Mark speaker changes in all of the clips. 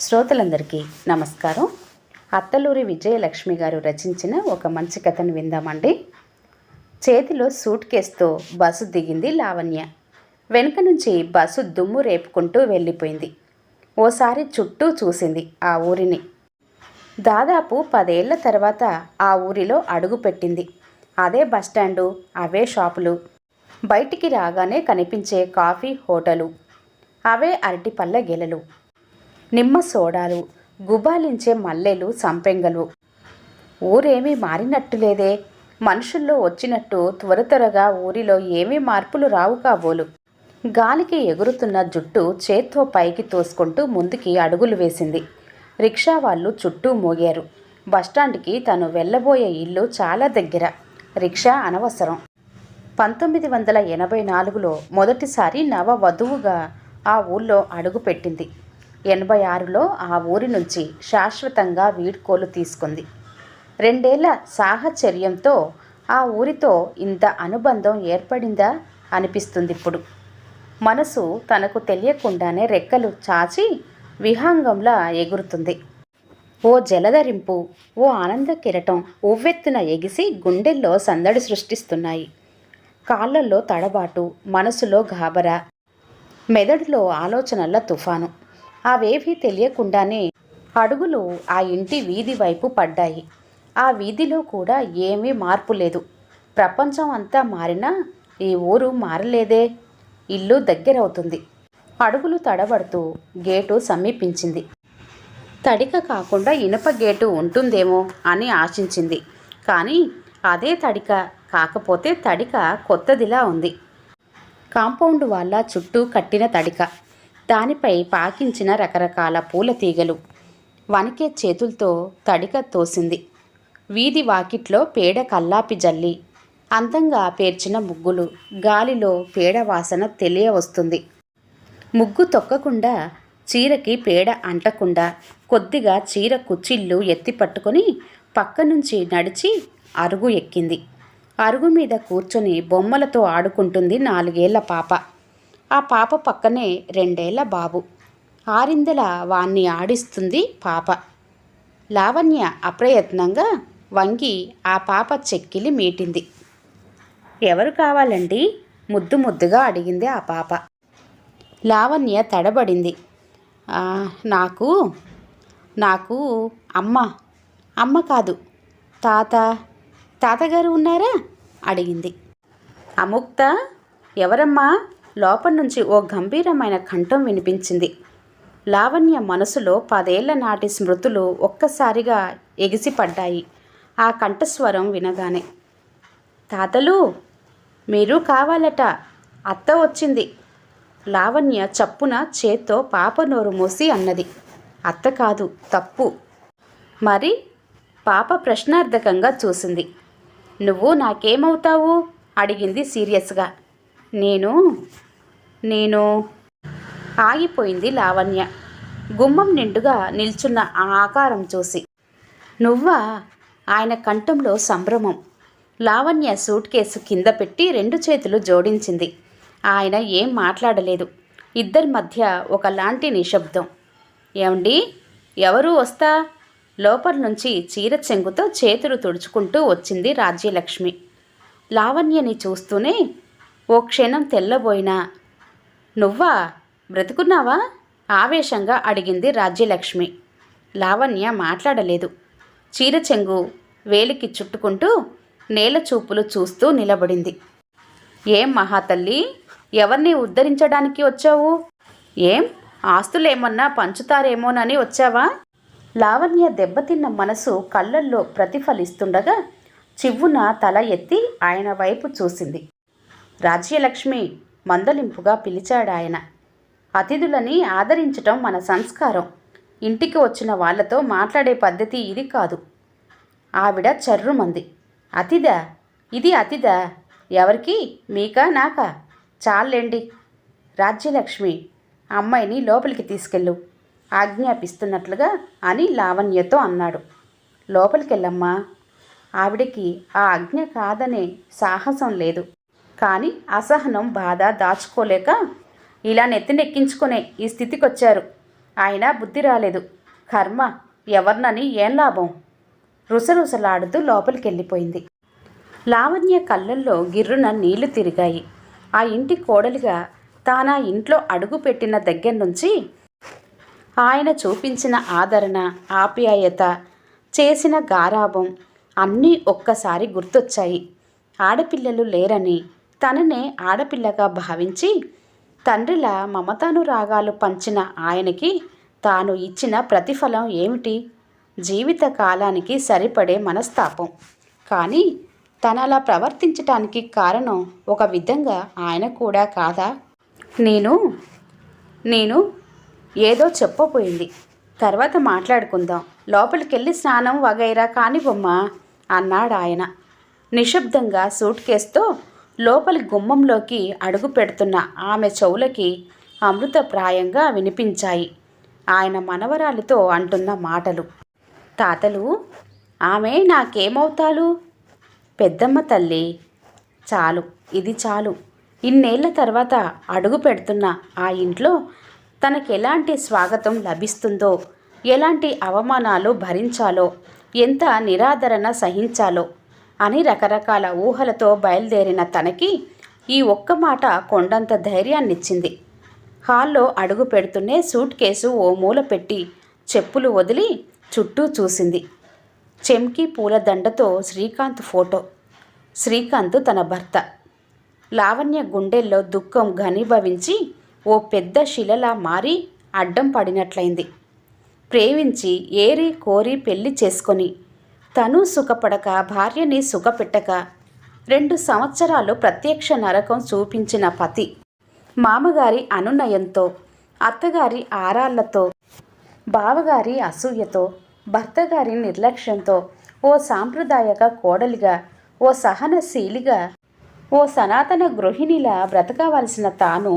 Speaker 1: శ్రోతలందరికీ నమస్కారం. అత్తలూరి విజయలక్ష్మి గారు రచించిన ఒక మంచి కథను విందామండి. చేతిలో సూట్ కేసుతో బస్సు దిగింది లావణ్య. వెనుక నుంచి బస్సు దుమ్ము రేపుకుంటూ వెళ్ళిపోయింది. ఓసారి చుట్టూ చూసింది ఆ ఊరిని. దాదాపు పదేళ్ళ తర్వాత ఆ ఊరిలో అడుగుపెట్టింది అదే బస్టాండు అవే షాపులు. బయటికి రాగానే కనిపించే కాఫీ హోటలు. అవే అరటిపళ్ళ గెలలు. నిమ్మ సోడాలు గుబాలించే మల్లెలు సంపెంగలు. ఊరేమీ మారినట్టు లేదే. మనుషుల్లో వచ్చినట్టు త్వర త్వరగా ఊరిలో ఏమీ మార్పులు రావు కాబోలు. గాలికి ఎగురుతున్న జుట్టు చేత్తో పైకి తోసుకుంటూ ముందుకి అడుగులు వేసింది. రిక్షా వాళ్ళు చుట్టూ మోగారు. బస్టాండ్కి తను వెళ్ళబోయే ఇల్లు చాలా దగ్గర. రిక్షా అనవసరం. పంతొమ్మిది వందల ఎనభై నాలుగులో మొదటిసారి నవ వధువుగా ఆ ఊళ్ళో అడుగుపెట్టింది. ఎనభై ఆరులో ఆ ఊరి నుంచి శాశ్వతంగా వీడ్కోలు తీసుకుంది. రెండేళ్ళ సాహచర్యంతో ఆ ఊరితో ఇంత అనుబంధం ఏర్పడిందా అనిపిస్తుంది ఇప్పుడు. మనసు తనకు తెలియకుండానే రెక్కలు చాచి విహాంగంలా ఎగురుతుంది. ఓ జలధరింపు ఓ ఆనంద కిరటం ఉవ్వెత్తున ఎగిసి గుండెల్లో సందడి సృష్టిస్తున్నాయి. కాళ్ళల్లో తడబాటు మనసులో గాబరా మెదడులో ఆలోచనల తుఫాను. అవేవీ తెలియకుండానే అడుగులు ఆ ఇంటి వీధి వైపు పడ్డాయి. ఆ వీధిలో కూడా ఏమీ మార్పు లేదు. ప్రపంచం అంతా మారినా ఈ ఊరు మారలేదే. ఇల్లు దగ్గరవుతుంది. అడుగులు తడబడుతూ గేటు సమీపించింది. తడిక కాకుండా ఇనుప గేటు ఉంటుందేమో అని ఆశించింది. కానీ అదే తడిక కాకపోతే తడిక కొత్తదిలా ఉంది. కాంపౌండ్ వాళ్ళ చుట్టూ కట్టిన తడిక. దానిపై పాకించిన రకరకాల పూల తీగలు. వణికే చేతులతో తడిక తోసింది. వీధి వాకిట్లో పేడ కల్లాపి జల్లి అందంగా పేర్చిన ముగ్గులు గాలిలో పేడ వాసన తెలియవస్తుంది ముగ్గు తొక్కకుండా చీరకి పేడ అంటకుండా కొద్దిగా చీర కుచ్చిళ్ళు ఎత్తి పట్టుకొని పక్క నుంచి నడిచి అరుగు ఎక్కింది. అరుగు మీద కూర్చొని బొమ్మలతో ఆడుకుంటుంది నాలుగేళ్ళ పాప. ఆ పాప పక్కనే రెండేళ్ళ బాబు. ఆరిందల వాణ్ణి ఆడిస్తుంది పాప. లావణ్య అప్రయత్నంగా వంగి ఆ పాప చెక్కిలి మీటింది. ఎవరు కావాలండి? ముద్దు ముద్దుగా అడిగింది ఆ పాప. లావణ్య తడబడింది. నాకు నాకు అమ్మ అమ్మ కాదు. తాత తాతగారు ఉన్నారా? అడిగింది. అముక్త ఎవరమ్మా? లోపల నుంచి ఓ గంభీరమైన కంఠం వినిపించింది. లావణ్య మనసులో పదేళ్ళ నాటి స్మృతులు ఒక్కసారిగా ఎగిసిపడ్డాయి. ఆ కంఠస్వరం వినగానే తాతలు మీరు కావాలట. అత్త వచ్చింది. లావణ్య చప్పున చేత్తో పాప నోరు మూసి అన్నది అత్త కాదు తప్పు. మరి పాప ప్రశ్నార్థకంగా చూసింది నువ్వు నాకేమవుతావు? అడిగింది సీరియస్గా నేను నేను ఆగిపోయింది లావణ్య. గుమ్మం నిండుగా నిల్చున్న ఆ ఆకారం చూసి. నువ్వా? ఆయన కంఠంలో సంభ్రమం. లావణ్య సూట్ కేసు కింద పెట్టి రెండు చేతులు జోడించింది. ఆయన ఏం మాట్లాడలేదు. ఇద్దరి మధ్య ఒకలాంటి నిశ్శబ్దం. ఏమండి? ఎవరు వస్తా? లోపల నుంచి చీర చెంగుతో చేతులు తుడుచుకుంటూ వచ్చింది రాజ్యలక్ష్మి. లావణ్యని చూస్తూనే ఓ క్షణం తెల్లబోయినా నువ్వా? బ్రతుకున్నావా? ఆవేశంగా అడిగింది రాజ్యలక్ష్మి. లావణ్య మాట్లాడలేదు. చీర చెంగు వేలికి చుట్టుకుంటూ నేల చూపులు చూస్తూ నిలబడింది. ఏం మహాతల్లి? ఎవరిని ఉద్ధరించడానికి వచ్చావు? ఏం? ఆస్తులేమన్నా పంచుతారేమోనని వచ్చావా? లావణ్య దెబ్బతిన్న మనసు కళ్ళల్లో ప్రతిఫలిస్తుండగా చివ్వున తల ఎత్తి ఆయన వైపు చూసింది. రాజ్యలక్ష్మి మందలింపుగా పిలిచాడాయన. అతిథులని ఆదరించటం మన సంస్కారం. ఇంటికి వచ్చిన వాళ్ళతో మాట్లాడే పద్ధతి ఇది కాదు. ఆవిడ చర్రుమంది. అతిదా ఇది అతిదా ఎవరికి? మీకా నాకా? చాలండి రాజ్యలక్ష్మి అమ్మాయిని లోపలికి తీసుకెళ్ళు. ఆజ్ఞాపిస్తున్నట్లుగా అని లావణ్యతో అన్నాడు. లోపలికెళ్ళమ్మా. ఆవిడకి ఆ ఆజ్ఞ కాదనే సాహసం లేదు. కానీ అసహనం బాధ దాచుకోలేక ఇలా నెత్తినెక్కించుకునే ఈ స్థితికి వచ్చారు అయినా బుద్ధి రాలేదు. కర్మ ఎవరినని ఏం లాభం? రుసరుసలాడుతూ లోపలికెళ్ళిపోయింది. లావణ్య కళ్ళల్లో గిర్రున నీళ్ళు తిరిగాయి. ఆ ఇంటి కోడలిగా తానా ఇంట్లో అడుగుపెట్టిన దగ్గర నుంచి ఆయన చూపించిన ఆదరణ ఆప్యాయత చేసిన గారాభం అన్నీ ఒక్కసారి గుర్తొచ్చాయి. ఆడపిల్లలు లేరని తననే ఆడపిల్లగా భావించి తండ్రిలా మమతాను రాగాలు పంచిన ఆయనకి తాను ఇచ్చిన ప్రతిఫలం ఏమిటి? జీవిత కాలానికి సరిపడే మనస్తాపం. కానీ తనలా ప్రవర్తించటానికి కారణం ఒక విధంగా ఆయన కూడా కాదా? నేను నేను ఏదో చెప్పబోయింది. తర్వాత మాట్లాడుకుందాం. లోపలికెళ్ళి స్నానం వగైరా కానివ్వమ్మా అన్నాడు ఆయన నిశ్శబ్దంగా సూట్ కేసుతో లోపలి గుమ్మంలోకి అడుగు పెడుతున్న ఆమె చెవులకి అమృతప్రాయంగా వినిపించాయి. ఆయన మనవరాలితో అంటున్న మాటలు. తాతలు ఆమె నాకేమవుతాలు? పెద్దమ్మ తల్లి చాలు ఇది చాలు. ఇన్నేళ్ళ తర్వాత అడుగు పెడుతున్న ఆ ఇంట్లో తనకెలాంటి స్వాగతం లభిస్తుందో ఎలాంటి అవమానాలు భరించాలో ఎంత నిరాదరణ సహించాలో అని రకరకాల ఊహలతో బయలుదేరిన తనకి ఈ ఒక్క మాట కొండంత ధైర్యాన్నిచ్చింది. హాల్లో అడుగు పెడుతూనే సూట్ కేసు ఓ మూల పెట్టి చెప్పులు వదిలి చుట్టూ చూసింది. చెంకి పూలదండతో శ్రీకాంత్ ఫోటో. శ్రీకాంత్ తన భర్త. లావణ్య గుండెల్లో దుఃఖం ఘనీభవించి ఓ పెద్ద శిలలా మారి అడ్డం పడినట్లయింది. ప్రేమించి ఏరి కోరి పెళ్ళి చేసుకొని తను సుఖపడక భార్యని సుఖపెట్టక రెండు సంవత్సరాలు ప్రత్యక్ష నరకం చూపించిన పతి. మామగారి అనునయంతో అత్తగారి ఆరాళ్ళతో బావగారి అసూయతో భర్తగారి నిర్లక్ష్యంతో ఓ సాంప్రదాయక కోడలిగా ఓ సహనశీలిగా ఓ సనాతన గృహిణిలా బ్రతకవలసిన తాను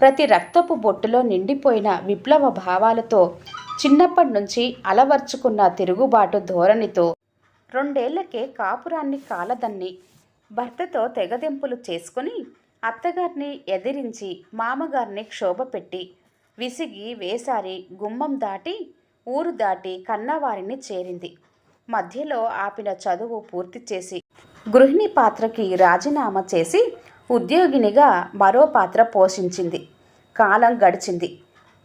Speaker 1: ప్రతి రక్తపు బొట్టులో నిండిపోయిన విప్లవ భావాలతో చిన్నప్పటి నుంచి అలవర్చుకున్న తిరుగుబాటు ధోరణితో రెండేళ్ళకే కాపురాన్ని కాలదన్ని భర్తతో తెగదెంపులు చేసుకుని అత్తగారిని ఎదిరించి మామగారిని క్షోభపెట్టి విసిగి వేసారి గుమ్మం దాటి ఊరు దాటి కన్నవారిని చేరింది. మధ్యలో ఆపిన చదువు పూర్తి చేసి గృహిణి పాత్రకి రాజీనామా చేసి ఉద్యోగినిగా మరో పాత్ర పోషించింది. కాలం గడిచింది.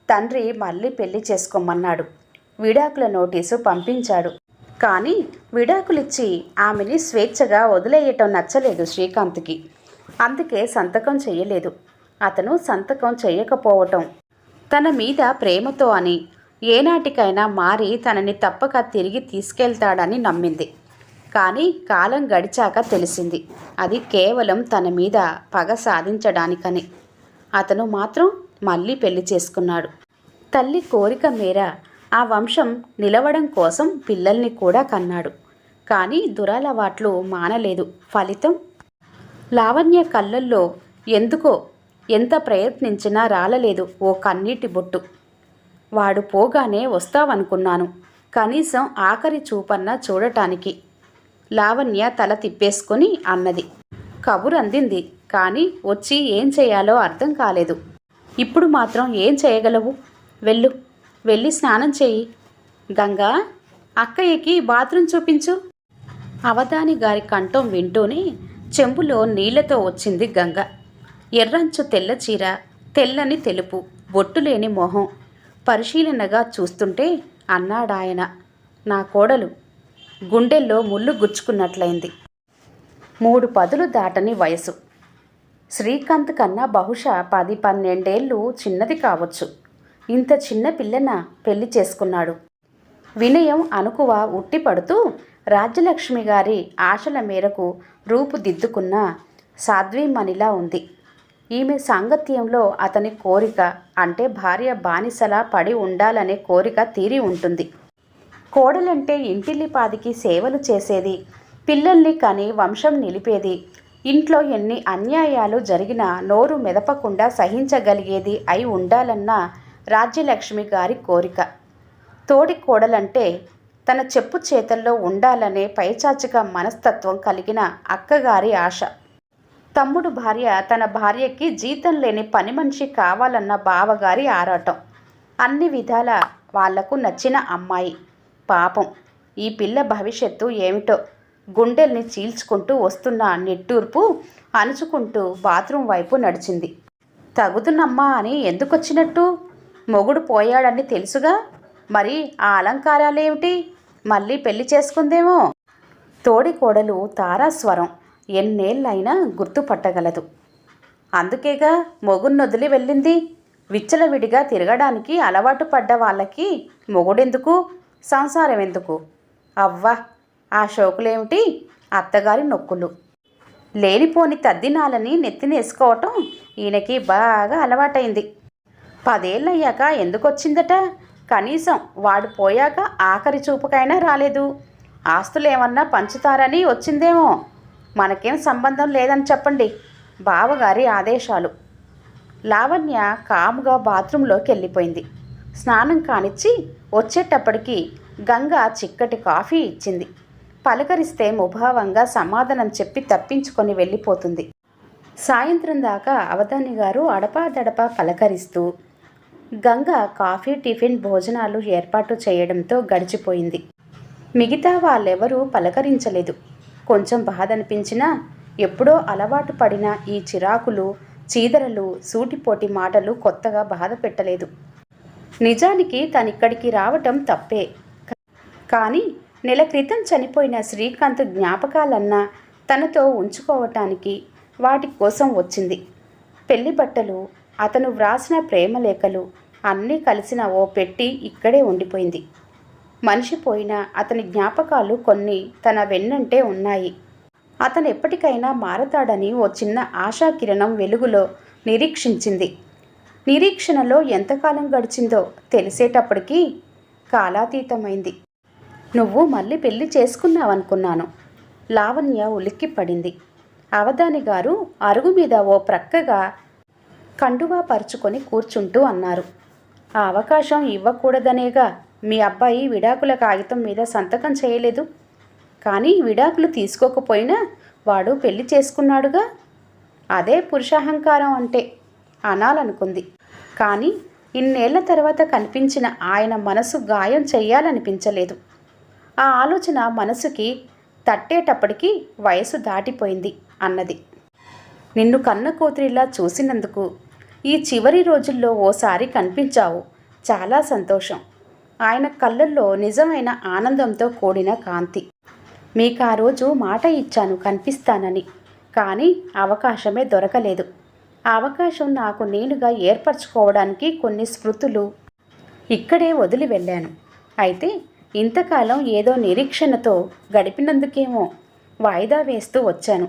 Speaker 1: తండ్రి మళ్ళీ పెళ్ళి చేసుకోమన్నాడు. విడాకుల నోటీసు పంపించాడు. కానీ విడాకులిచ్చి ఆమెని స్వేచ్ఛగా వదిలేయటం నచ్చలేదు శ్రీకాంత్కి. అందుకే సంతకం చేయలేదు. అతను సంతకం చేయకపోవటం. తన మీద ప్రేమతో అని ఏనాటికైనా మారి తనని తప్పక తిరిగి తీసుకెళ్తాడని నమ్మింది. కానీ కాలం గడిచాక తెలిసింది. అది కేవలం తన మీద పగ సాధించడానికని. అతను మాత్రం మళ్ళీ పెళ్ళి చేసుకున్నాడు. తల్లి కోరిక మేర ఆ వంశం నిలవడం కోసం పిల్లల్ని కూడా కన్నాడు. కానీ దురలవాట్లు మానలేదు. ఫలితం? లావణ్య కళ్ళల్లో ఎందుకో ఎంత ప్రయత్నించినా రాలలేదు ఓ కన్నీటి బొట్టు. వాడు పోగానే వస్తావనుకున్నాను. కనీసం ఆఖరి చూపన్నా చూడటానికి. లావణ్య తల తిప్పేసుకొని అన్నది. కబురు అందింది కానీ వచ్చి ఏం చేయాలో అర్థం కాలేదు. ఇప్పుడు మాత్రం ఏం చేయగలవు? వెళ్ళు. వెళ్ళి స్నానం చేయి గంగా అక్కయ్యకి బాత్రూమ్ చూపించు. అవధాని గారి కంఠం వింటూనే చెంబులో నీళ్ళతో వచ్చింది గంగ. ఎర్రంచు తెల్ల చీర తెల్లని తెలుపు బొట్టు లేని మొహం. పరిశీలనగా చూస్తుంటే అన్నాడాయన నా కోడలు గుండెల్లో ముళ్ళు గుచ్చుకున్నట్లయింది. మూడు పదులు దాటని వయసు. శ్రీకాంత్ కన్నా బహుశా పది పన్నెండేళ్ళు చిన్నది కావచ్చు. ఇంత చిన్న పిల్లన పెళ్ళి చేసుకున్నాడు. వినయం అనుకువ ఉట్టిపడుతూ రాజ్యలక్ష్మి గారి ఆశల మేరకు రూపుదిద్దుకున్న సాధ్వీమణిలా ఉంది. ఈమె సాంగత్యంలో అతని కోరిక అంటే భార్య బానిసలా పడి ఉండాలనే కోరిక తీరి ఉంటుంది. కోడలంటే ఇంటిల్లిపాదికి సేవలు చేసేది పిల్లల్ని కని వంశం నిలిపేది ఇంట్లో ఎన్ని అన్యాయాలు జరిగినా నోరు మెదపకుండా సహించగలిగేది అయి ఉండాలన్న రాజ్యలక్ష్మి గారి కోరిక. తోడి కోడలంటే తన చెప్పు చేతల్లో ఉండాలనే పైచాచిక మనస్తత్వం కలిగిన అక్కగారి ఆశ. తమ్ముడు భార్య తన భార్యకి జీతం లేని పని మనిషి కావాలన్న బావగారి ఆరాటం. అన్ని విధాల వాళ్ళకు నచ్చిన అమ్మాయి. పాపం. ఈ పిల్ల భవిష్యత్తు ఏమిటో గుండెల్ని చీల్చుకుంటూ వస్తున్న నిట్టూర్పు అణుచుకుంటూ బాత్రూం వైపు నడిచింది. తగుదునమ్మా అని ఎందుకొచ్చినట్టు? మొగుడు పోయాడని తెలుసుగా? మరి ఆ అలంకారాలేమిటి? మళ్ళీ పెళ్ళి చేసుకుందేమో? తోడి కోడలు తారాస్వరం ఎన్నేళ్ళైనా గుర్తుపట్టగలదు. అందుకేగా మొగున్నొదిలి వెళ్ళింది? విచ్చలవిడిగా తిరగడానికి అలవాటు పడ్డ వాళ్ళకి మొగుడెందుకు? సంసారం ఎందుకు అవ్వా! ఆ షోకులేమిటి? అత్తగారి నొక్కులు. లేనిపోని తద్దినాలని నెత్తినేసుకోవటం ఈయనకి బాగా అలవాటైంది. పదేళ్ళయ్యాక ఎందుకొచ్చిందట? కనీసం వాడు పోయాక ఆఖరి చూపుకైనా రాలేదు. ఆస్తులు ఏమన్నా పంచుతారని వచ్చిందేమో. మనకేం సంబంధం లేదని చెప్పండి. బావగారి ఆదేశాలు. లావణ్య కాముగా బాత్రూంలోకి వెళ్ళిపోయింది స్నానం కానిచ్చి వచ్చేటప్పటికి గంగ చిక్కటి కాఫీ ఇచ్చింది. పలకరిస్తే ముభావంగా సమాధానం చెప్పి తప్పించుకొని వెళ్ళిపోతుంది. సాయంత్రం దాకా అవధాని గారు అడపాదడపా పలకరిస్తూ గంగ కాఫీ టిఫిన్ భోజనాలు ఏర్పాటు చేయడంతో గడిచిపోయింది. మిగతా వాళ్ళెవరూ పలకరించలేదు. కొంచెం బాధ అనిపించినా ఎప్పుడో అలవాటు పడిన ఈ చిరాకులు చీదరలు సూటిపోటి మాటలు కొత్తగా బాధ పెట్టలేదు. నిజానికి తనిక్కడికి రావటం తప్పే. కానీ నెల క్రితం చనిపోయిన శ్రీకాంత్ జ్ఞాపకాలన్నా తనతో ఉంచుకోవటానికి వాటి కోసం వచ్చింది. పెళ్ళి బట్టలు అతను వ్రాసిన ప్రేమలేఖలు అన్నీ కలిసిన ఓ పెట్టి ఇక్కడే ఉండిపోయింది. మనిషి పోయినా అతని జ్ఞాపకాలు కొన్ని తన వెన్నంటే ఉన్నాయి. అతను ఎప్పటికైనా మారతాడని ఓ చిన్న ఆశాకిరణం వెలుగులో నిరీక్షించింది. నిరీక్షణలో ఎంతకాలం గడిచిందో తెలిసేటప్పటికీ కాలాతీతమైంది. నువ్వు మళ్ళీ పెళ్ళి చేసుకున్నావనుకున్నాను. లావణ్య ఉలిక్కి పడింది అవధాని గారు అరుగు మీద ఓ ప్రక్కగా కండువా పరుచుకొని కూర్చుంటూ అన్నారు. ఆ అవకాశం ఇవ్వకూడదనేగా మీ అబ్బాయి విడాకుల కాగితం మీద సంతకం చేయలేదు. కానీ విడాకులు తీసుకోకపోయినా వాడు పెళ్ళి చేసుకున్నాడుగా? అదే పురుషాహంకారం అంటే అనాలనుకుంది. కానీ ఇన్నేళ్ళ తర్వాత కనిపించిన ఆయన మనసు గాయం చెయ్యాలనిపించలేదు. ఆ ఆలోచన మనసుకి తట్టేటప్పటికి వయసు దాటిపోయింది అన్నది. నిన్ను కన్న కూతురిలా చూసినందుకు ఈ చివరి రోజుల్లో ఓసారి కనిపించావు. చాలా సంతోషం. ఆయన కళ్ళల్లో నిజమైన ఆనందంతో కూడిన కాంతి. మీకు ఆ రోజు మాట ఇచ్చాను కనిపిస్తానని. కానీ అవకాశమే దొరకలేదు. ఆ అవకాశం నాకు నేనుగా ఏర్పరచుకోవడానికి కొన్ని స్మృతులు ఇక్కడే వదిలి వెళ్ళాను. అయితే ఇంతకాలం ఏదో నిరీక్షణతో గడిపినందుకేమో వాయిదా వేస్తూ వచ్చాను.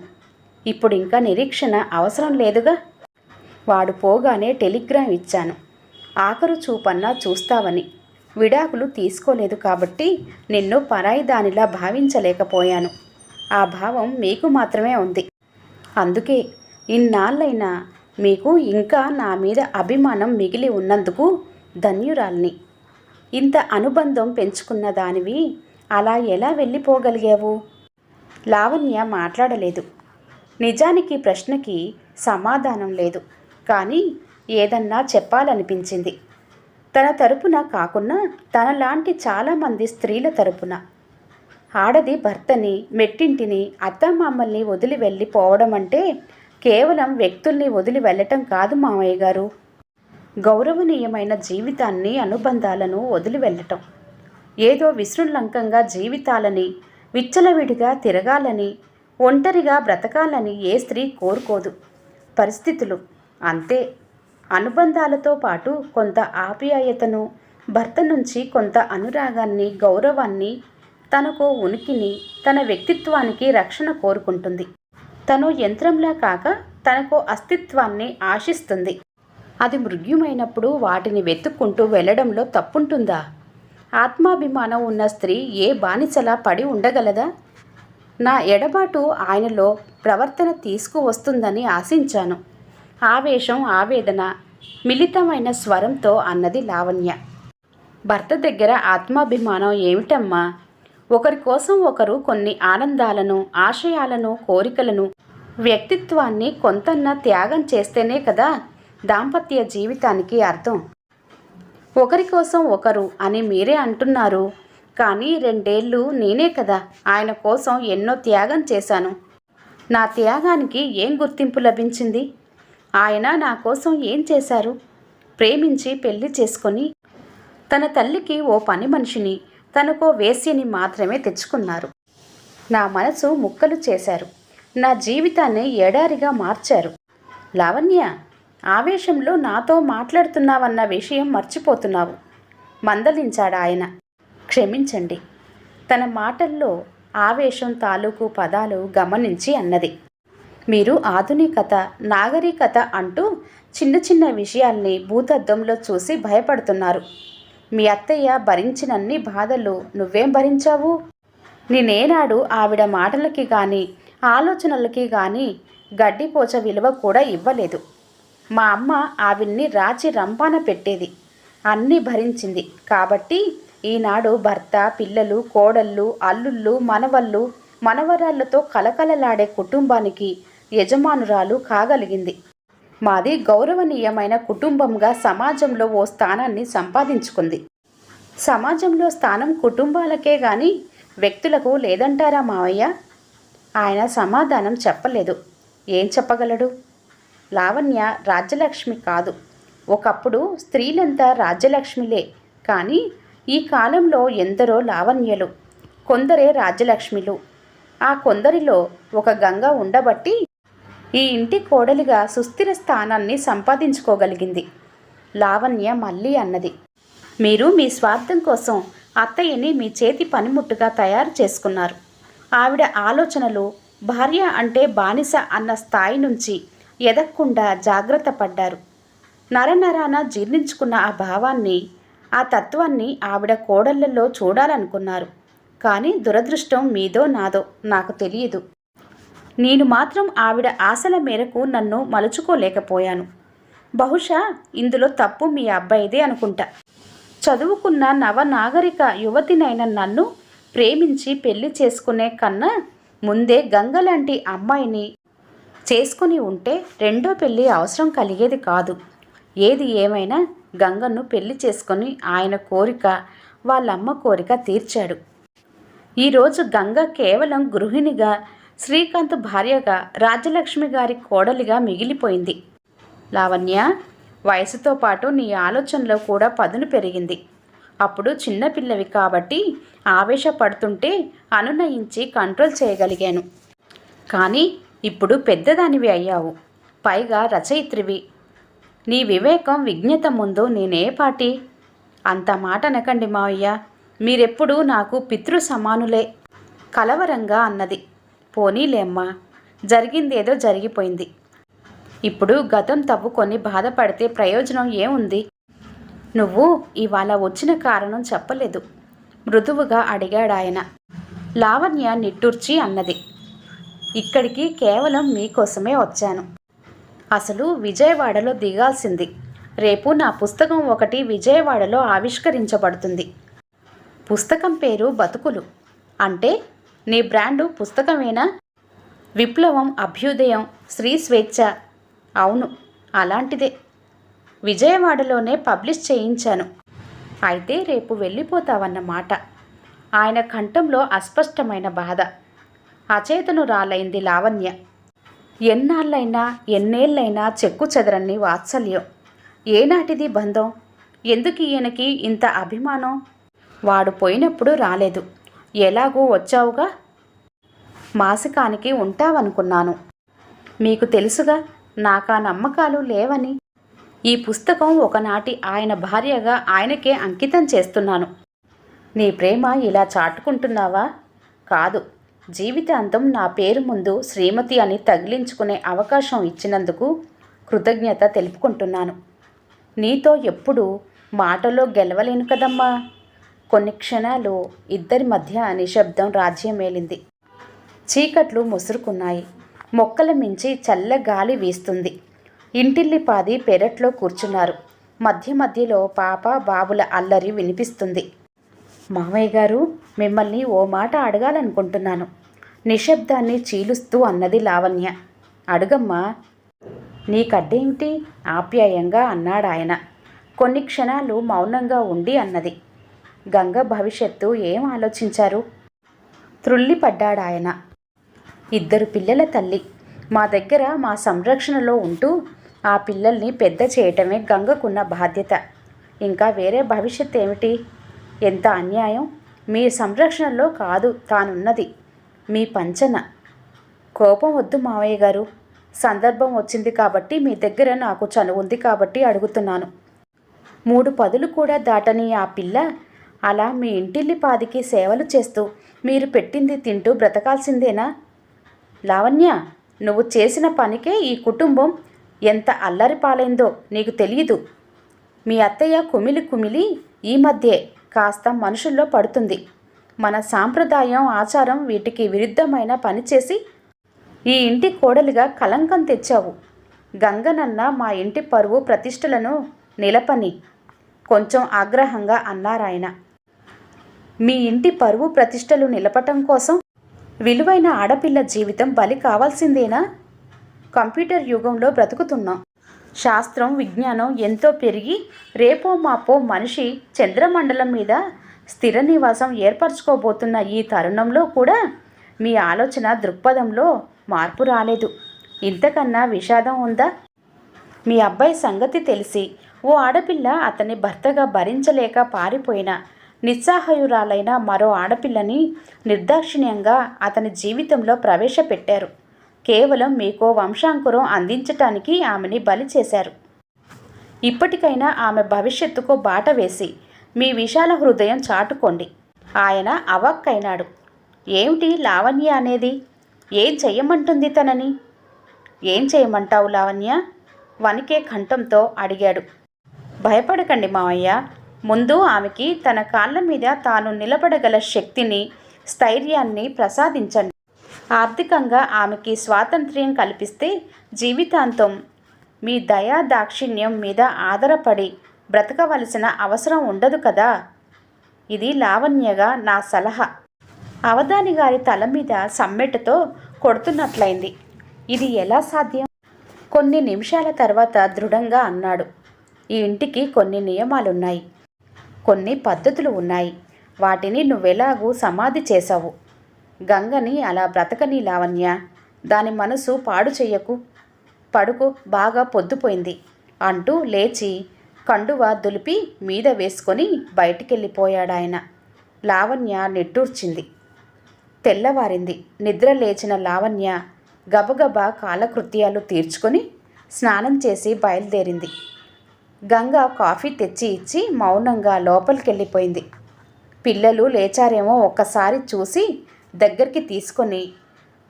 Speaker 1: ఇప్పుడు ఇంకా నిరీక్షణ అవసరం లేదుగా? వాడు పోగానే టెలిగ్రామ్ ఇచ్చాను. ఆఖరు చూపన్నా చూస్తావని. విడాకులు తీసుకోలేదు కాబట్టి నిన్ను పరాయి దానిలా భావించలేకపోయాను. ఆ భావం మీకు మాత్రమే ఉంది. అందుకే ఇన్నాళ్ళైనా మీకు ఇంకా నా మీద అభిమానం మిగిలి ఉన్నందుకు ధన్యురాల్ని. ఇంత అనుబంధం పెంచుకున్న దానివి అలా ఎలా వెళ్ళిపోగలిగావు? లావణ్య మాట్లాడలేదు. నిజానికి ప్రశ్నకి సమాధానం లేదు. కానీ ఏదన్నా చెప్పాలనిపించింది. తన తరపున కాకున్నా తనలాంటి చాలామంది స్త్రీల తరపున. ఆడది భర్తని మెట్టింటిని అత్తమామల్ని వదిలి వెళ్ళిపోవడం అంటే కేవలం వ్యక్తుల్ని వదిలి వెళ్ళటం కాదు మామయ్య గారు. గౌరవనీయమైన జీవితాన్ని అనుబంధాలను వదిలి వెళ్ళటం. ఏదో విశృంలంకంగా జీవితాలని విచ్చలవిడిగా తిరగాలని ఒంటరిగా బ్రతకాలని ఏ స్త్రీ కోరుకోదు. పరిస్థితులు అంతే. అనుబంధాలతో పాటు కొంత ఆప్యాయతను భర్త నుంచి కొంత అనురాగాన్ని గౌరవాన్ని తనకు ఉనికిని తన వ్యక్తిత్వానికి రక్షణ కోరుకుంటుంది. తను యంత్రంలా కాక తనకు అస్తిత్వాన్ని ఆశిస్తుంది. అది మృగ్యమైనప్పుడు వాటిని వెతుక్కుంటూ వెళ్ళడంలో తప్పుంటుందా? ఆత్మాభిమానం ఉన్న స్త్రీ ఏ బానిసలా పడి ఉండగలదా? నా ఎడబాటు ఆయనలో ప్రవర్తన తీసుకువస్తుందని ఆశించాను. ఆవేశం ఆవేదన మిళితమైన స్వరంతో అన్నది లావణ్య. భర్త దగ్గర ఆత్మాభిమానం ఏమిటమ్మా? ఒకరి కోసం ఒకరు కొన్ని ఆనందాలను ఆశయాలను కోరికలను వ్యక్తిత్వాన్ని కొంతన్నా త్యాగం చేస్తేనే కదా దాంపత్య జీవితానికి అర్థం. ఒకరి కోసం ఒకరు అని మీరే అంటున్నారు. కానీ రెండేళ్ళు నేనే కదా ఆయన కోసం ఎన్నో త్యాగం చేశాను. నా త్యాగానికి ఏం గుర్తింపు లభించింది? ఆయన నా కోసం ఏం చేశారు? ప్రేమించి పెళ్ళి చేసుకొని తన తల్లికి ఓ పని మనిషిని తనకో వేసిని మాత్రమే తెచ్చుకున్నారు. నా మనసు ముక్కలు చేశారు. నా జీవితాన్ని ఎడారిగా మార్చారు. లావణ్య ఆవేశంలో నాతో మాట్లాడుతున్నావన్న విషయం మర్చిపోతున్నావు. మందలించాడు ఆయన. క్షమించండి. తన మాటల్లో ఆవేశం తాలూకు పదాలు గమనించి అన్నది. మీరు ఆధునికత నాగరికత అంటూ చిన్న చిన్న విషయాల్ని భూతద్దంలో చూసి భయపడుతున్నారు. మీ అత్తయ్య భరించినన్ని బాధలు నువ్వేం భరించావు? నేనేనాడు ఆవిడ మాటలకి కానీ ఆలోచనలకి కానీ గడ్డిపోచ విలువ కూడా ఇవ్వలేదు. మా అమ్మ ఆవిడ్ని రాచి రంపాన పెట్టేది. అన్నీ భరించింది. కాబట్టి ఈనాడు భర్త పిల్లలు కోడళ్ళు అల్లుళ్ళు మనవళ్ళు మనవరాళ్ళతో కలకలలాడే కుటుంబానికి యజమానురాలు కాగలిగింది. మాది గౌరవనీయమైన కుటుంబంగా సమాజంలో ఓ స్థానాన్ని సంపాదించుకుంది. సమాజంలో స్థానం కుటుంబాలకే గాని వ్యక్తులకు లేదంటారా మావయ్య? ఆయన సమాధానం చెప్పలేదు. ఏం చెప్పగలడు? లావణ్య రాజ్యలక్ష్మి కాదు. ఒకప్పుడు స్త్రీలంతా రాజ్యలక్ష్మిలే. కానీ ఈ కాలంలో ఎందరో లావణ్యలు కొందరే రాజ్యలక్ష్మిలు. ఆ కొందరిలో ఒక గంగ ఉండబట్టి ఈ ఇంటి కోడలిగా సుస్థిర స్థానాన్ని సంపాదించుకోగలిగింది. లావణ్య మళ్ళీ అన్నది. మీరు మీ స్వార్థం కోసం అత్తయ్యని మీ చేతి పనిముట్టుగా తయారు చేసుకున్నారు. ఆవిడ ఆలోచనలు భార్య అంటే బానిస అన్న స్థాయి నుంచి ఎదక్కుండా జాగ్రత్త పడ్డారు. నరనరాన జీర్ణించుకున్న ఆ భావాన్ని ఆ తత్వాన్ని ఆవిడ కోడళ్ళలో చూడాలనుకున్నారు. కానీ దురదృష్టం మీదో నాదో నాకు తెలియదు. నేను మాత్రం ఆవిడ ఆశల మేరకు నన్ను మలుచుకోలేకపోయాను. బహుశా ఇందులో తప్పు మీ అబ్బాయిదే అనుకుంటా. చదువుకున్న నవనాగరిక యువతినైన నన్ను ప్రేమించి పెళ్ళి చేసుకునే కన్నా ముందే గంగ లాంటి అమ్మాయిని చేసుకుని ఉంటే రెండో పెళ్ళి అవసరం కలిగేది కాదు. ఏది ఏమైనా గంగను పెళ్ళి చేసుకొని ఆయన కోరిక వాళ్ళమ్మ కోరిక తీర్చాడు. ఈరోజు గంగ కేవలం గృహిణిగా శ్రీకాంత్ భార్యగా రాజ్యలక్ష్మి గారి కోడలిగా మిగిలిపోయింది. లావణ్య వయసుతో పాటు నీ ఆలోచనలో కూడా పదును పెరిగింది. అప్పుడు చిన్నపిల్లవి కాబట్టి ఆవేశపడుతుంటే అనునయించి కంట్రోల్ చేయగలిగాను. కానీ ఇప్పుడు పెద్దదానివి అయ్యావు. పైగా రచయిత్రివి. నీ వివేకం విజ్ఞత ముందు నేనే పాటి. అంత మాట అనకండి మావయ్య. మీరెప్పుడూ నాకు పితృ సమానులే కలవరంగా అన్నది. పోనీలేమ్మా. జరిగిందేదో జరిగిపోయింది. ఇప్పుడు గతం తవ్వుకొని బాధపడితే ప్రయోజనం ఏముంది? నువ్వు ఇవాళ వచ్చిన కారణం చెప్పలేదు. మృదువుగా అడిగాడాయన. లావణ్య నిట్టూర్చి అన్నది. ఇక్కడికి కేవలం మీకోసమే వచ్చాను. అసలు విజయవాడలో దిగాల్సింది. రేపు నా పుస్తకం ఒకటి విజయవాడలో ఆవిష్కరించబడుతుంది. పుస్తకం పేరు బతుకులు. అంటే నీ బ్రాండు పుస్తకమేనా? విప్లవం అభ్యుదయం శ్రీ స్వేచ్ఛ. అవును అలాంటిదే. విజయవాడలోనే పబ్లిష్ చేయించాను. అయితే రేపు వెళ్ళిపోతావన్నమాట ఆయన కంఠంలో అస్పష్టమైన బాధ. అచేతను రాలైంది లావణ్య. ఎన్నాళ్ళైనా ఎన్నేళ్ళైనా చెక్కు చెదరని వాత్సల్యం. ఏనాటిది బంధం? ఎందుకు ఈయనకి ఇంత అభిమానం? వాడు పోయినప్పుడు రాలేదు. ఎలాగూ వచ్చావుగా? మాసికానికి ఉంటావనుకున్నాను. మీకు తెలుసుగా నాకా నమ్మకాలు లేవని. ఈ పుస్తకం ఒకనాటి ఆయన భార్యగా ఆయనకే అంకితం చేస్తున్నాను. నీ ప్రేమ ఇలా చాటుకుంటున్నావా? కాదు జీవితాంతం నా పేరు ముందు శ్రీమతి అని తగిలించుకునే అవకాశం ఇచ్చినందుకు కృతజ్ఞత తెలుపుకుంటున్నాను. నీతో ఎప్పుడూ మాటలో గెలవలేను కదమ్మా. కొన్ని క్షణాలు ఇద్దరి మధ్య నిశ్శబ్దం రాజ్యమేలింది చీకట్లు ముసురుకున్నాయి. మొక్కల మించి చల్ల గాలి వీస్తుంది. ఇంటిల్లిపాది పెరట్లో కూర్చున్నారు. మధ్య మధ్యలో పాప బాబుల అల్లరి వినిపిస్తుంది. మామయ్య గారు మిమ్మల్ని ఓ మాట అడగాలనుకుంటున్నాను. నిశ్శబ్దాన్ని చీలుస్తూ అన్నది లావణ్య. అడుగమ్మా నీకడ్డేంటి ఆప్యాయంగా అన్నాడాయన. కొన్ని క్షణాలు మౌనంగా ఉండి అన్నది. గంగ భవిష్యత్తు ఏం ఆలోచించారు? త్రుళ్ళిపడ్డాడాయన ఇద్దరు పిల్లల తల్లి. మా దగ్గర మా సంరక్షణలో ఉంటూ ఆ పిల్లల్ని పెద్ద చేయటమే గంగకున్న బాధ్యత. ఇంకా వేరే భవిష్యత్ ఏమిటి? ఎంత అన్యాయం? మీ సంరక్షణలో కాదు తానున్నది. మీ పంచన. కోపం వద్దు మావయ్య గారు. సందర్భం వచ్చింది కాబట్టి మీ దగ్గర నాకు చనువుంది కాబట్టి అడుగుతున్నాను. మూడు పదులు కూడా దాటని ఆ పిల్ల అలా మీ ఇంటిల్లి పాదికి సేవలు చేస్తూ మీరు పెట్టింది తింటూ బ్రతకాల్సిందేనా? లావణ్య నువ్వు చేసిన పనికే ఈ కుటుంబం ఎంత అల్లరి పాలైందో నీకు తెలియదు మీ అత్తయ్య కుమిలి కుమిలి ఈ మధ్యే కాస్త మనుషుల్లో పడుతుంది. మన సాంప్రదాయం ఆచారం వీటికి విరుద్ధమైన పనిచేసి ఈ ఇంటి కోడలిగా కలంకం తెచ్చావు. గంగనన్న మా ఇంటి పరువు ప్రతిష్టలను నిలపని కొంచెం ఆగ్రహంగా అన్నారాయన. మీ ఇంటి పరువు ప్రతిష్టలు నిలపటం కోసం విలువైన ఆడపిల్ల జీవితం బలి కావాల్సిందేనా? కంప్యూటర్ యుగంలో బ్రతుకుతున్నాం. శాస్త్రం విజ్ఞానం ఎంతో పెరిగి రేపో మాపో మనిషి చంద్రమండలం మీద స్థిర నివాసం ఏర్పరచుకోబోతున్న ఈ తరుణంలో కూడా మీ ఆలోచన దృక్పథంలో మార్పు రాలేదు. ఇంతకన్నా విషాదం ఉందా? మీ అబ్బాయి సంగతి తెలిసి ఓ ఆడపిల్ల అతని భర్తగా భరించలేక పారిపోయినా నిస్సహాయురాలైన మరో ఆడపిల్లని నిర్దాక్షిణ్యంగా అతని జీవితంలో ప్రవేశపెట్టారు. కేవలం మీకో వంశాంకురం అందించటానికి ఆమెని బలి చేశారు. ఇప్పటికైనా ఆమె భవిష్యత్తుకు బాట వేసి మీ విశాల హృదయం చాటుకోండి. ఆయన అవాక్కైనాడు. ఏమిటి లావణ్య అనేది? ఏం చెయ్యమంటుంది తనని? ఏం చేయమంటావు లావణ్య? వనికే కంఠంతో అడిగాడు. భయపడకండి మావయ్య. ముందు ఆమెకి తన కాళ్ళ మీద తాను నిలబడగల శక్తిని స్థైర్యాన్ని ప్రసాదించండి. ఆర్థికంగా ఆమెకి స్వాతంత్ర్యం కల్పిస్తే జీవితాంతం మీ దయా దాక్షిణ్యం మీద ఆధారపడి బ్రతకవలసిన అవసరం ఉండదు కదా? ఇది లావణ్యగా నా సలహా. అవధాని గారి తల మీద సమ్మెటతో కొడుతున్నట్లయింది. ఇది ఎలా సాధ్యం? కొన్ని నిమిషాల తర్వాత దృఢంగా అన్నాడు. ఈ ఇంటికి కొన్ని నియమాలున్నాయి. కొన్ని పద్ధతులు ఉన్నాయి. వాటిని నువ్వెలాగూ సమాధి చేశావు? గంగని అలా బ్రతకని లావణ్య. దాని మనసు పాడు చెయ్యకు. పడుకు బాగా పొద్దుపోయింది అంటూ లేచి కండువ దులిపి మీద వేసుకొని బయటికెళ్ళిపోయాడాయన. లావణ్య నిట్టూర్చింది. తెల్లవారింది. నిద్ర లేచిన లావణ్య గబగబా కాలకృత్యాలు తీర్చుకొని స్నానం చేసి బయలుదేరింది. గంగ కాఫీ తెచ్చి ఇచ్చి మౌనంగా లోపలికెళ్ళిపోయింది. పిల్లలు లేచారేమో ఒక్కసారి చూసి దగ్గరికి తీసుకొని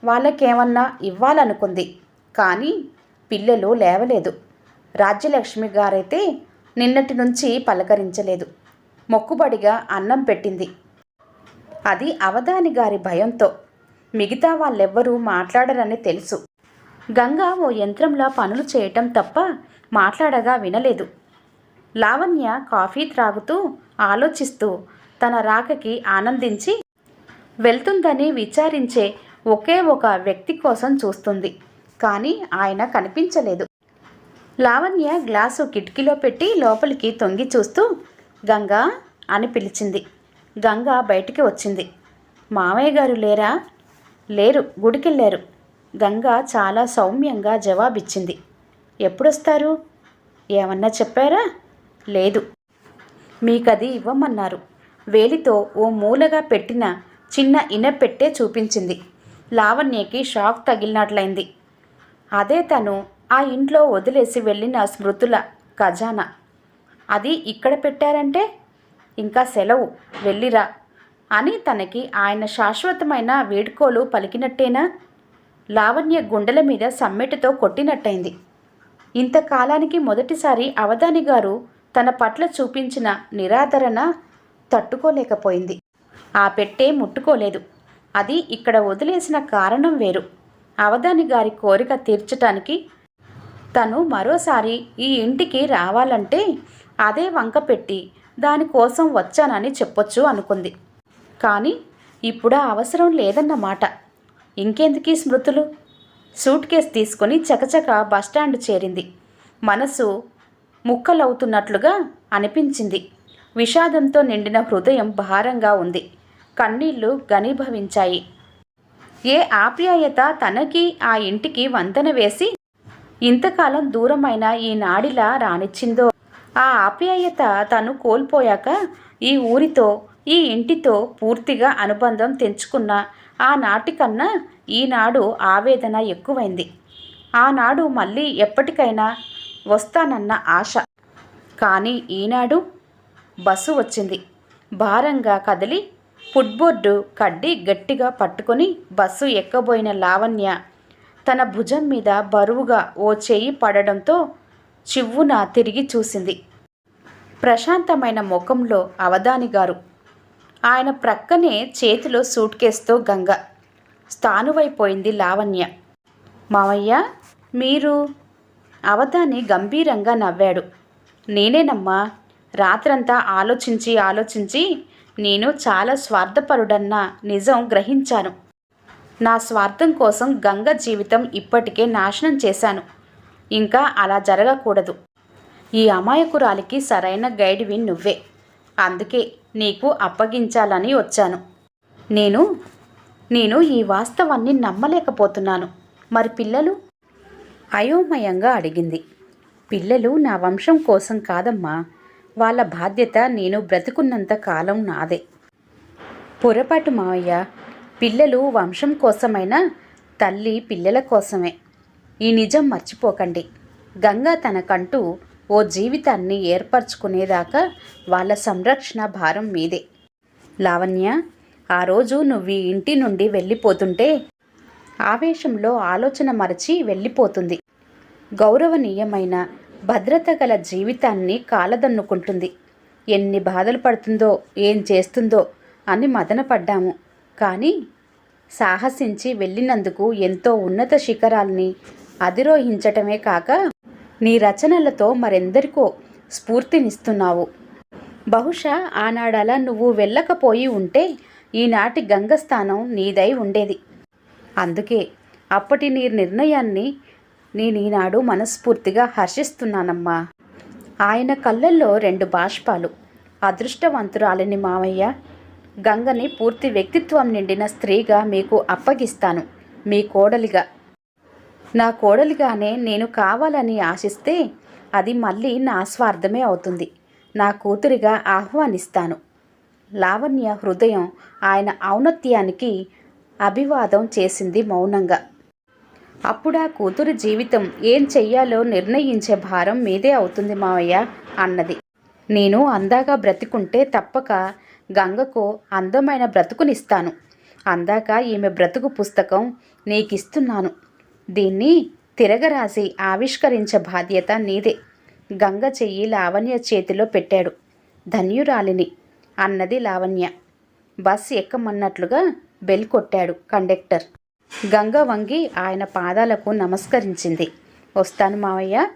Speaker 1: వాళ్ళకేమన్నా ఇవ్వాలనుకుంది కానీ పిల్లలు లేవలేదు. రాజ్యలక్ష్మి గారైతే నిన్నటి నుంచి పలకరించలేదు. మొక్కుబడిగా అన్నం పెట్టింది. అది అవధాని గారి భయంతో మిగతా వాళ్ళెవ్వరూ మాట్లాడరని తెలుసు. గంగ ఓ యంత్రంలా పనులు చేయటం తప్ప మాట్లాడగా వినలేదు. లావణ్య కాఫీ త్రాగుతూ ఆలోచిస్తూ తన రాకకి ఆనందించి వెళ్తుందని విచారించే ఒకే ఒక వ్యక్తి కోసం చూస్తుంది. కానీ ఆయన కనిపించలేదు. లావణ్య గ్లాసు కిటికీలో పెట్టి లోపలికి తొంగి చూస్తూ గంగా అని పిలిచింది. గంగ బయటికి వచ్చింది. మామయ్య గారు లేరా? లేరు గుడికెళ్ళారు. గంగ చాలా సౌమ్యంగా జవాబిచ్చింది. ఎప్పుడొస్తారు? ఏమన్నా చెప్పారా? లేదు. మీకది ఇవ్వమన్నారు. వేలితో ఓ మూలగా పెట్టిన చిన్న ఇనపెట్టే చూపించింది. లావణ్యకి షాక్ తగిలినట్లయింది. అదే తను ఆ ఇంట్లో వదిలేసి వెళ్ళిన స్మృతుల ఖజానా. అది ఇక్కడ పెట్టారంటే? ఇంకా సెలవు. వెళ్ళిరా. అని తనకి ఆయన శాశ్వతమైన వేడుకోలు పలికినట్టేనా? లావణ్య గుండెల మీద సమ్మెటతో కొట్టినట్టయింది. ఇంతకాలానికి మొదటిసారి అవధాని గారు తన పట్ల చూపించిన నిరాదరణ తట్టుకోలేకపోయింది. ఆ పెట్టే ముట్టుకోలేదు. అది ఇక్కడ వదిలేసిన కారణం వేరు. అవధాని గారి కోరిక తీర్చటానికి తను మరోసారి ఈ ఇంటికి రావాలంటే అదే వంక పెట్టి దానికోసం వచ్చానని చెప్పొచ్చు అనుకుంది. కానీ ఇప్పుడు అవసరం లేదన్నమాట. ఇంకెందుకీ స్మృతులు? సూట్ కేస్ తీసుకొని చకచక బస్టాండ్ చేరింది. మనసు ముక్కలవుతున్నట్లుగా అనిపించింది. విషాదంతో నిండిన హృదయం భారంగా ఉంది. కన్నీళ్ళు ఘనీభవించాయి. ఏ ఆప్యాయత తనకి ఆ ఇంటికి వంతెన వేసి ఇంతకాలం దూరమైన ఈ నాడిలా రానిచ్చిందో? ఆ ఆప్యాయత తను కోల్పోయాక ఈ ఊరితో ఈ ఇంటితో పూర్తిగా అనుబంధం తెంచుకున్న ఆనాటి కన్నా ఈనాడు ఆవేదన ఎక్కువైంది. ఆనాడు మళ్ళీ ఎప్పటికైనా వస్తానన్న ఆశ. కానీ ఈనాడు బస్సు వచ్చింది. భారంగా కదిలి ఫుట్బోర్డు కడ్డి గట్టిగా పట్టుకొని బస్సు ఎక్కబోయిన లావణ్య తన భుజం మీద బరువుగా ఓ చేయి పడడంతో చివ్వున తిరిగి చూసింది. ప్రశాంతమైన ముఖంలో అవధాని గారు ఆయన ప్రక్కనే చేతిలో సూట్ కేసుతో గంగ. స్థానువైపోయింది లావణ్య. మావయ్య మీరు? అవధాని గంభీరంగా నవ్వాడు. నేనేనమ్మా రాత్రంతా ఆలోచించి ఆలోచించి నేను చాలా స్వార్థపరుడన్న నిజం గ్రహించాను. నా స్వార్థం కోసం గంగ జీవితం ఇప్పటికే నాశనం చేశాను. ఇంకా అలా జరగకూడదు. ఈ అమాయకురాలికి సరైన గైడ్వి నువ్వే. అందుకే నీకు అప్పగించాలని వచ్చాను. నేను నేను ఈ వాస్తవాన్ని నమ్మలేకపోతున్నాను. మరి పిల్లలు? అయోమయంగా అడిగింది. పిల్లలు నా వంశం కోసం కాదమ్మా. వాళ్ళ బాధ్యత నేను బ్రతుకున్నంత కాలం నాదే. పొరపాటు మావయ్య. పిల్లలు వంశం కోసమైనా తల్లి పిల్లల కోసమే. ఈ నిజం మర్చిపోకండి. గంగా తనకంటూ ఓ జీవితాన్ని ఏర్పరచుకునేదాకా వాళ్ళ సంరక్షణ భారం మీదే. లావణ్య ఆ రోజు నువ్వు ఈ ఇంటి నుండి వెళ్ళిపోతుంటే ఆవేశంలో ఆలోచన మరచి వెళ్ళిపోతుంది. గౌరవనీయమైన భద్రత గల జీవితాన్ని కాలదన్నుకుంటుంది. ఎన్ని బాధలు పడుతుందో ఏం చేస్తుందో అని మదనపడ్డాము. కానీ సాహసించి వెళ్ళినందుకు ఎంతో ఉన్నత శిఖరాల్ని అధిరోహించటమే కాక నీ రచనలతో మరెందరికో స్ఫూర్తినిస్తున్నావు. బహుశా ఆనాడలా నువ్వు వెళ్ళకపోయి ఉంటే ఈనాటి గంగస్థానం నీదై ఉండేది. అందుకే అప్పటి నీ నిర్ణయాన్ని నేను ఈనాడు మనస్ఫూర్తిగా హర్షిస్తున్నానమ్మా. ఆయన కళ్ళల్లో రెండు బాష్పాలు అదృష్టవంతురాలిని మావయ్య గంగని పూర్తి వ్యక్తిత్వం నిండిన స్త్రీగా మీకు అప్పగిస్తాను మీ కోడలిగా. నా కోడలిగానే నేను కావాలని ఆశిస్తే అది మళ్ళీ నా స్వార్థమే అవుతుంది. నా కూతురిగా ఆహ్వానిస్తాను. లావణ్య హృదయం ఆయన ఔన్నత్యానికి అభివాదం చేసింది మౌనంగా. అప్పుడా కూతురు జీవితం ఏం చెయ్యాలో నిర్ణయించే భారం మీదే అవుతుంది మావయ్య అన్నది. నేను అందాగా బ్రతికుంటే తప్పక గంగకు అందమైన బ్రతుకునిస్తాను. అందాక ఈమె బ్రతుకు పుస్తకం నీకిస్తున్నాను. దీన్ని తిరగరాసి ఆవిష్కరించే బాధ్యత నీదే. గంగ చెయ్యి లావణ్య చేతిలో పెట్టాడు. ధన్యురాలిని అన్నది లావణ్య. బస్ ఎక్కమన్నట్లుగా బెల్ కొట్టాడు కండక్టర్. గంగ వంగి ఆయన పాదాలకు నమస్కరించింది. వస్తాను మావయ్య.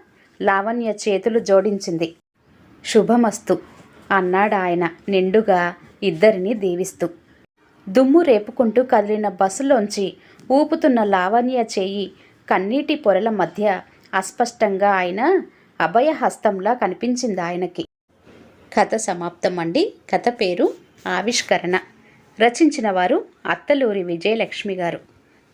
Speaker 1: లావణ్య చేతులు జోడించింది. శుభమస్తు అన్నాడు ఆయన నిండుగా ఇద్దరిని దీవిస్తూ. దుమ్ము రేపుకుంటూ కదిలిన బస్సులోంచి ఊపుతున్న లావణ్య చేయి కన్నీటి పొరల మధ్య అస్పష్టంగా ఆయన అభయహస్తంలా కనిపించింది ఆయనకి కథ సమాప్తం అండి కథ పేరు ఆవిష్కరణ. రచించిన వారు అత్తలూరి విజయలక్ష్మి గారు.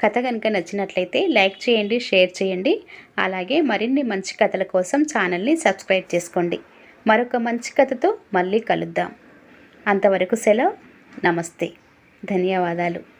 Speaker 1: కథ కనుక నచ్చినట్లయితే లైక్ చేయండి షేర్ చేయండి. అలాగే మరిన్ని మంచి కథల కోసం ఛానల్ని సబ్స్క్రైబ్ చేసుకోండి. మరొక మంచి కథతో మళ్ళీ కలుద్దాం. అంతవరకు సెలవు. నమస్తే. ధన్యవాదాలు.